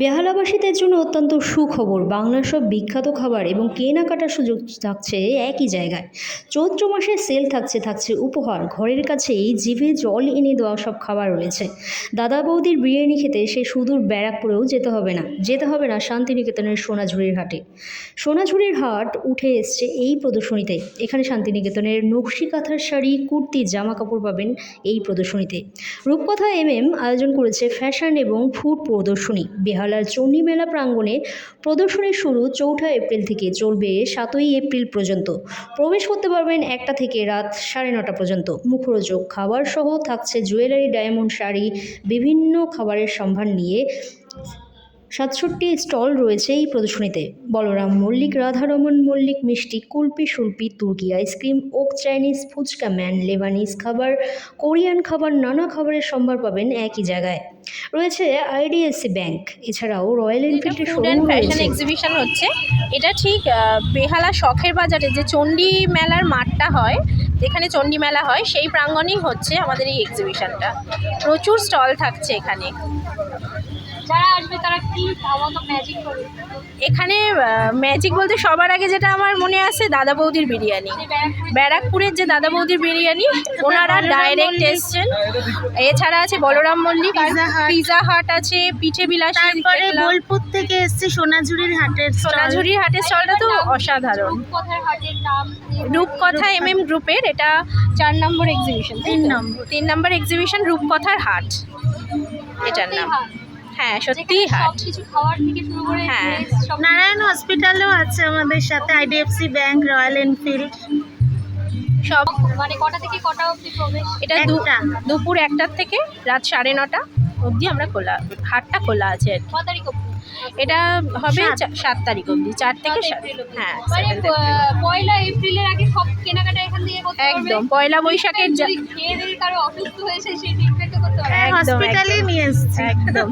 বেহালাবাসীদের জন্য অত্যন্ত সুখবর। বাংলার সব বিখ্যাত খাবার এবং কেনাকাটার সুযোগ থাকছে একই জায়গায়। চৈত্র মাসে সেল থাকছে থাকছে উপহার। ঘরের কাছেই জিভে জল এনে দেওয়া সব খাবার রয়েছে। দাদা বৌদির বিরিয়ানি খেতে সে সুদূর ব্যারাকপুরেও যেতে হবে না। যেতে হবে না শান্তিনিকেতনের সোনাঝুরির হাটে। সোনাঝুরির হাট উঠে এসছে এই প্রদর্শনীতে। এখানে শান্তিনিকেতনের নকশি কাঁথার শাড়ি, কুর্তি জামা কাপড় পাবেন এই প্রদর্শনীতে। রূপকথা এম এম আয়োজন করেছে ফ্যাশন এবং ফুড প্রদর্শনী। বেহালার চণ্ডী মেলা প্রাঙ্গণে প্রদর্শনী শুরু চৌঠা এপ্রিল থেকে চলবে সাতই এপ্রিল পর্যন্ত। প্রবেশ করতে পারবেন একটা থেকে রাত সাড়ে নটা পর্যন্ত। মুখরোচক খাবার সহ থাকছে জুয়েলারি, ডায়মন্ড শাড়ি, বিভিন্ন খাবারের সম্ভার নিয়ে সাতষট্টি স্টল রয়েছে এই প্রদর্শনীতে। বলরাম মল্লিক রাধারমন মল্লিক মিষ্টি কুলপি সুলপি তুর্কি আইসক্রিম ওক চাইনিজ ফুচকা ম্যান লেবানিজ খাবার কোরিয়ান খাবার নানা খাবারের সম্ভার পাবেন একই জায়গায়। রয়েছে আইডিএসসি ব্যাংক এছাড়াও রয়্যাল এনফিল্ডের শোরুম ফ্যাশন এক্সিবিশন হচ্ছে। এটা ঠিক বেহালা শখের বাজারে যে চণ্ডী মেলার মাঠটা হয় যেখানে চণ্ডী মেলা হয় সেই প্রাঙ্গণেই হচ্ছে আমাদের এই এক্সিবিশনটা প্রচুর স্টল থাকছে এখানে। যারা আসবে তারা কি ধামাকা ম্যাজিক করবে? এখানে ম্যাজিক বলতে সবার আগে যেটা আমার মনে আছে দাদা বৌদির বিরিয়ানি। ব্যারাকপুরের যে দাদা বৌদির বিরিয়ানি ওনারা ডাইরেক্ট এসছেন। এছাড়া আছে বলরাম মল্লিক আর পিৎজা হাট। পিজা হাট আছে পিঠে বিলাস তারপরে বোলপুর থেকে এসছে সোনাঝুরির হাটের। সোনাঝুরির হাটের স্টলটা তো অসাধারণ। রূপকথার হাটের নাম রূপকথা এম এম গ্রুপের এটা চার নম্বর এক্সিবিশন তিন নম্বর। তিন নম্বর এক্সিবিশন রূপকথার হাট। এটার নাম। হ্যাঁ সত্যি হাট সবকিছু খাওয়ার থেকে শুরু করে হ্যাঁ। নারায়ণ হসপিটালও আছে আমাদের সাথে আইডিএফসি ব্যাংক রয়্যাল এনফিল্ড সব মানে কটা থেকে কটা অবধি প্রবেশ এটা। দুপুর একটার থেকে রাত সাড়ে নটা অবধি আমরা খোলা হাটটা খোলা আছে আর কি। ক তারিখ এটা হবে সাত। তারিখ অবধি চার থেকে সাত হ্যাঁ মানে পয়লা এপ্রিলের আগে সব কেনাকাটা এখান থেকে একদম পয়লা বৈশাখের যদি খেয়ে দিয়ে কারও অসুস্থ হয়েছে সেই ট্রিটমেন্টও করতে একদম, হসপিটালে একদম। নিয়ে এসছি। একদম।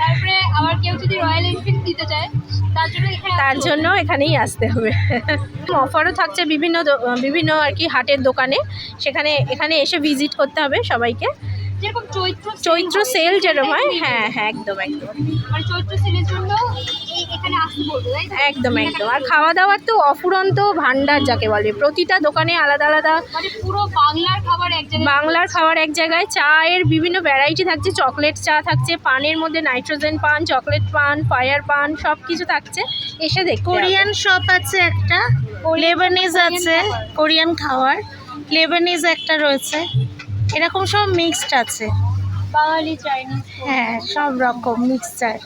তারপরে আবার কেউ যদি রয়্যাল এনফিল্ড নিতে চায় তার জন্য তার জন্য এখানেই আসতে হবে। অফারও থাকছে বিভিন্ন বিভিন্ন আর কি হাটের দোকানে। সেখানে এখানে এসে ভিজিট করতে হবে সবাইকে। যেরকম চৈত্র চৈত্র সেল যেরকম হয় হ্যাঁ হ্যাঁ একদম একদম। মানে চৈত্র সেলের জন্য এই এখানে আসতে বলবে তাই একদম একদম। আর খাওয়া দাওয়ার তো অফুরন্ত ভান্ডার যাকে বলে। প্রতিটা দোকানে আলাদা আলাদা মানে পুরো বাংলার খাবার এক জায়গায় বাংলার খাবার এক জায়গায়। চায়ের বিভিন্ন ভ্যারাইটি থাকছে। চকলেট চা থাকছে। পানের মধ্যে নাইট্রোজেন পান চকলেট পান ফায়ার পান সব কিছু থাকছে। এসে দেখ কোরিয়ান শপ আছে একটা। লেবানিজ আছে। কোরিয়ান খাওয়ার। লেবানিজ একটা রয়েছে। এরকম সব মিক্সড আছে। বাঙালি চাইনিজ হ্যাঁ সব রকম মিক্সচার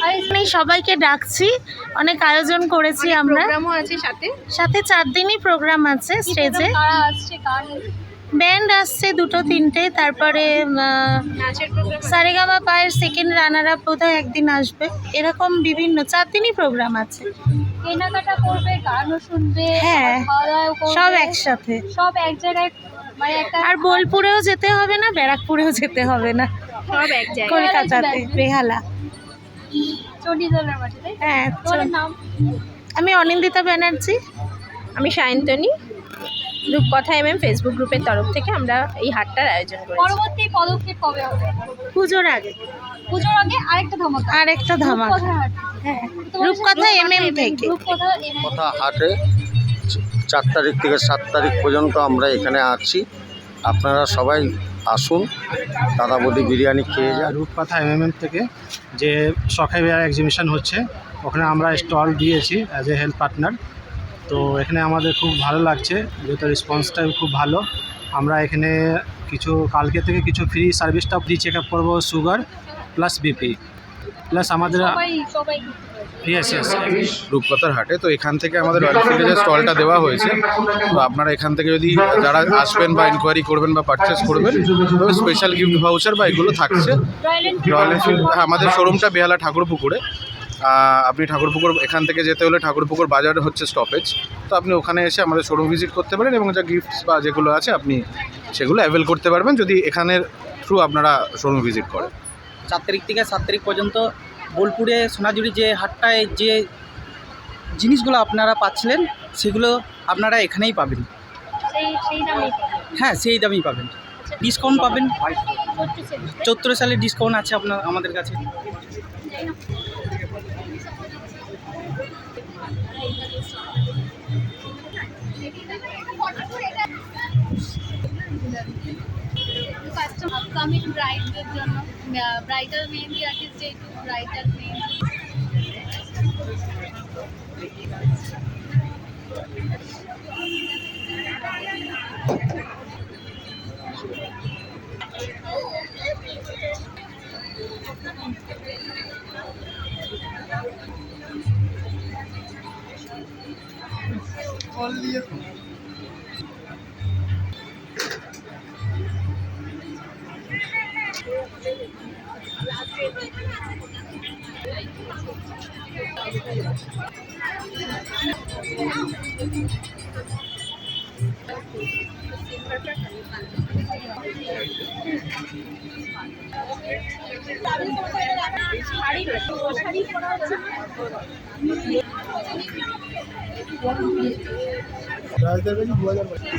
আর এখানে সবাইকে ডাকছি। অনেক আয়োজন করেছি আমরা। প্রোগ্রামও আছে সাথে। সাথে চার দিনই প্রোগ্রাম আছে স্টেজে ব্যান্ড আসছে? দুটো তিনটে। তারপরে সারেগামা পায়ের সেকেন্ড রানার আপ বোধহয় একদিন আসবে। এরকম বিভিন্ন চার দিনই প্রোগ্রাম আছে। কেনাকাটা করবে গানও শুনবে হ্যাঁ, সব একসাথে। সব এক জায়গায় মানে আর বোলপুরেও যেতে হবে না ব্যারাকপুরেও যেতে হবে না। সব এক জায়গায়। কলকাতাতে বেহালা। মাঠে হ্যাঁ নাম? আমি অনিন্দিতা ব্যানার্জি আমি সায়ন্তনী। রূপকথা এম এম ফেসবুক গ্রুপের তরফ থেকে আমরা এই হাটটার আয়োজন করেছি। পরবর্তী পদক্ষেপ কবে হবে? পুজোর আগে। পুজোর আগে আরেকটা ধামাকা। আর একটা ধামাকা। হ্যাঁ তোমার রূপকথা এম এম থেকে। রূপকথা MM কথা হাটে চার তারিখ থেকে সাত তারিখ পর্যন্ত আমরা এখানে আছি। আপনারা সবাই আসুন, দাদা বৌদি বিরিয়ানি খেয়ে যান। রূপকথা এমএমএম থেকে যে শখে বেয়ার এক্সিবিশন হচ্ছে, ওখানে আমরা স্টল দিয়েছি অ্যাজ এ হেলথ পার্টনার তো এখানে আমাদের খুব ভালো লাগছে, যেহেতু রেসপন্সটা খুব ভালো। আমরা এখানে কিছু, কালকে থেকে কিছু ফ্রি সার্ভিসটা ফ্রি চেক আপ করব সুগার প্লাস বিপি প্লাস আমাদের ইয়েস ইয়েস রূপকথার হাটে তো এখান থেকে আমাদের রয়্যাল যে স্টলটা দেওয়া হয়েছে তো আপনারা এখান থেকে যদি যারা আসবেন বা ইনকোয়ারি করবেন বা পারচেস করবেন তো স্পেশাল গিফট ভাউচার বা এগুলো থাকছে। রয়্যাল এনফিল্ড হ্যাঁ, আমাদের শোরুমটা বেহালা ঠাকুরপুকুরে। আপনি ঠাকুরপুকুর এখান থেকে যেতে হলে ঠাকুরপুকুর বাজার হচ্ছে স্টপেজ তো আপনি ওখানে এসে আমাদের শোরুম ভিজিট করতে পারেন এবং যা গিফটস বা যেগুলো আছে আপনি সেগুলো অ্যাভেল করতে পারবেন। যদি এখানের থ্রু আপনারা শোরুম ভিজিট করেন। চার তারিখ থেকে সাত তারিখ পর্যন্ত বোলপুরে সোনাঝুরি যে হাটটায় যে জিনিসগুলো আপনারা পাচ্ছিলেন সেগুলো আপনারা এখানেই পাবেন। হ্যাঁ সেই দামেই পাবেন। ডিসকাউন্ট পাবেন। চৌত্র সালে ডিসকাউন্ট আছে আপনার আমাদের কাছে। coming bright with the uh, bridal at this day to bridal mehendi. All the না? ব্রাইডদের জন্য ব্রাইডাল মেহেন্দি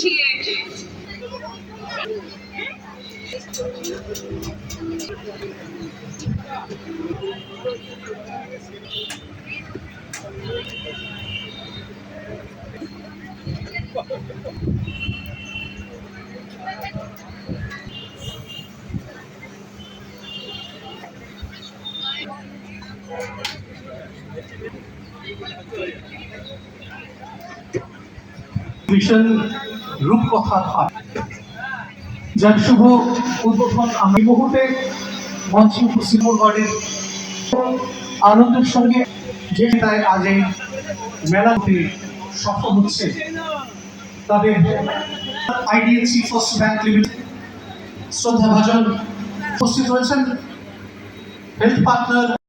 谢女生。রূপকথা পাঠ যার শুভ উদ্বোধন এই মুহূর্তে মঞ্চে উপস্থিত গণের আনন্দের সঙ্গে। যে তাই আজ এই মেলাতে সফল হচ্ছে, তাদের আইডিএলসি ফার্স্ট ব্যাংক লিমিটেড শ্রদ্ধাভাজন উপস্থিত হয়েছেন। Health partner